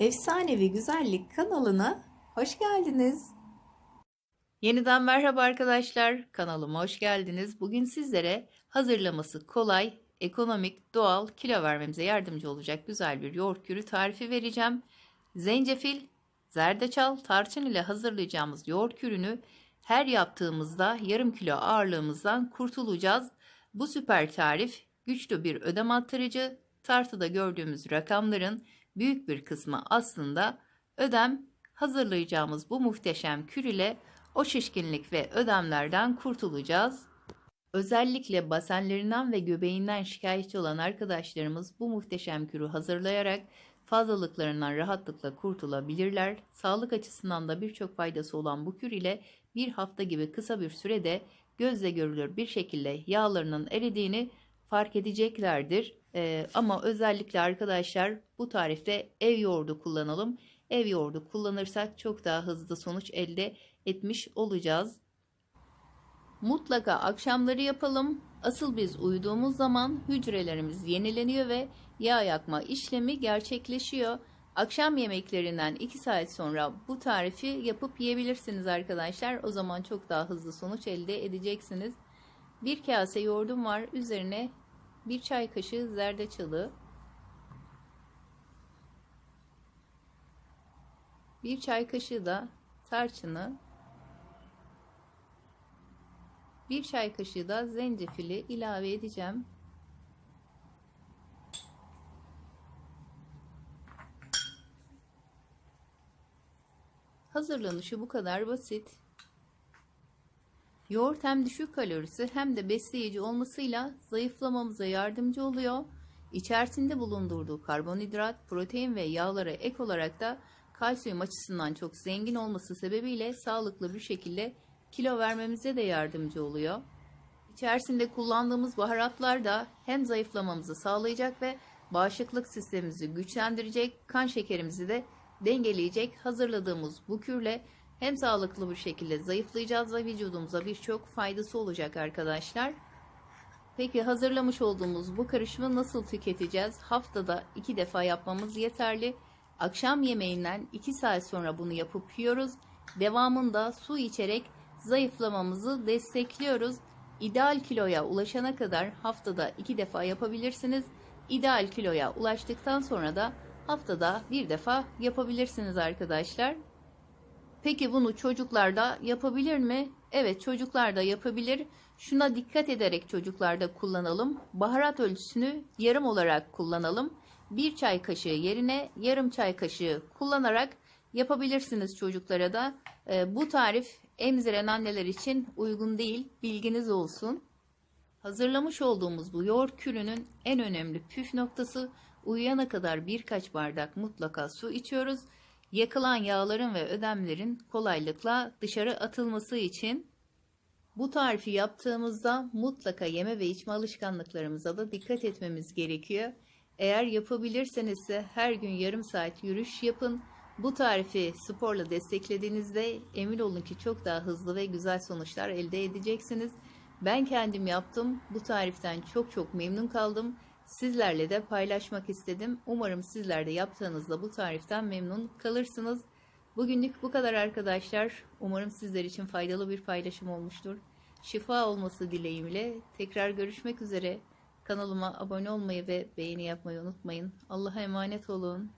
Efsanevi Güzellik kanalına hoş geldiniz. Yeniden merhaba arkadaşlar. Kanalıma hoş geldiniz. Bugün sizlere hazırlaması kolay, ekonomik, doğal kilo vermemize yardımcı olacak güzel bir yoğurt kürü tarifi vereceğim. Zencefil, zerdeçal, tarçın ile hazırlayacağımız yoğurt kürünü her yaptığımızda yarım kilo ağırlığımızdan kurtulacağız. Bu süper tarif güçlü bir ödem attırıcı. Tartıda gördüğümüz rakamların büyük bir kısmı aslında ödem hazırlayacağımız bu muhteşem kür ile o şişkinlik ve ödemlerden kurtulacağız. Özellikle basenlerinden ve göbeğinden şikayetçi olan arkadaşlarımız bu muhteşem kürü hazırlayarak fazlalıklarından rahatlıkla kurtulabilirler. Sağlık açısından da birçok faydası olan bu kür ile bir hafta gibi kısa bir sürede gözle görülür bir şekilde yağlarının eridiğini fark edeceklerdir. Ee, ama özellikle arkadaşlar bu tarifte ev yoğurdu kullanalım. Ev yoğurdu kullanırsak çok daha hızlı sonuç elde etmiş olacağız. Mutlaka akşamları yapalım. Asıl biz uyuduğumuz zaman hücrelerimiz yenileniyor ve yağ yakma işlemi gerçekleşiyor. Akşam yemeklerinden 2 saat sonra bu tarifi yapıp yiyebilirsiniz arkadaşlar. O zaman çok daha hızlı sonuç elde edeceksiniz. Bir kase yoğurdum var. Üzerine bir çay kaşığı zerdeçalı, bir çay kaşığı da tarçını, bir çay kaşığı da zencefili ilave edeceğim. Hazırlanışı bu kadar basit. Yoğurt hem düşük kalorisi hem de besleyici olmasıyla zayıflamamıza yardımcı oluyor. İçerisinde bulundurduğu karbonhidrat, protein ve yağlara ek olarak da kalsiyum açısından çok zengin olması sebebiyle sağlıklı bir şekilde kilo vermemize de yardımcı oluyor. İçerisinde kullandığımız baharatlar da hem zayıflamamızı sağlayacak ve bağışıklık sistemimizi güçlendirecek, kan şekerimizi de dengeleyecek hazırladığımız bu kürle hem sağlıklı bir şekilde zayıflayacağız ve vücudumuza birçok faydası olacak arkadaşlar. Peki hazırlamış olduğumuz bu karışımı nasıl tüketeceğiz? Haftada iki defa yapmamız yeterli. Akşam yemeğinden 2 saat sonra bunu yapıp yiyoruz. Devamında su içerek zayıflamamızı destekliyoruz. İdeal kiloya ulaşana kadar haftada 2 defa yapabilirsiniz. İdeal kiloya ulaştıktan sonra da haftada bir defa yapabilirsiniz arkadaşlar. Peki bunu çocuklar da yapabilir mi? Evet çocuklar da yapabilir. Şuna dikkat ederek çocuklarda kullanalım. Baharat ölçüsünü yarım olarak kullanalım. Bir çay kaşığı yerine yarım çay kaşığı kullanarak yapabilirsiniz çocuklara da. Ee, bu tarif emziren anneler için uygun değil. Bilginiz olsun. Hazırlamış olduğumuz bu yoğurt kürünün en önemli püf noktası uyuyana kadar birkaç bardak mutlaka su içiyoruz. Yakılan yağların ve ödemlerin kolaylıkla dışarı atılması için bu tarifi yaptığımızda mutlaka yeme ve içme alışkanlıklarımıza da dikkat etmemiz gerekiyor. Eğer yapabilirseniz ise her gün yarım saat yürüyüş yapın. Bu tarifi sporla desteklediğinizde emin olun ki çok daha hızlı ve güzel sonuçlar elde edeceksiniz. Ben kendim yaptım. Bu tariften çok çok memnun kaldım. Sizlerle de paylaşmak istedim. Umarım sizler de yaptığınızda bu tariften memnun kalırsınız. Bugünlük bu kadar arkadaşlar. Umarım sizler için faydalı bir paylaşım olmuştur. Şifa olması dileğimle tekrar görüşmek üzere. Kanalıma abone olmayı ve beğeni yapmayı unutmayın. Allah'a emanet olun.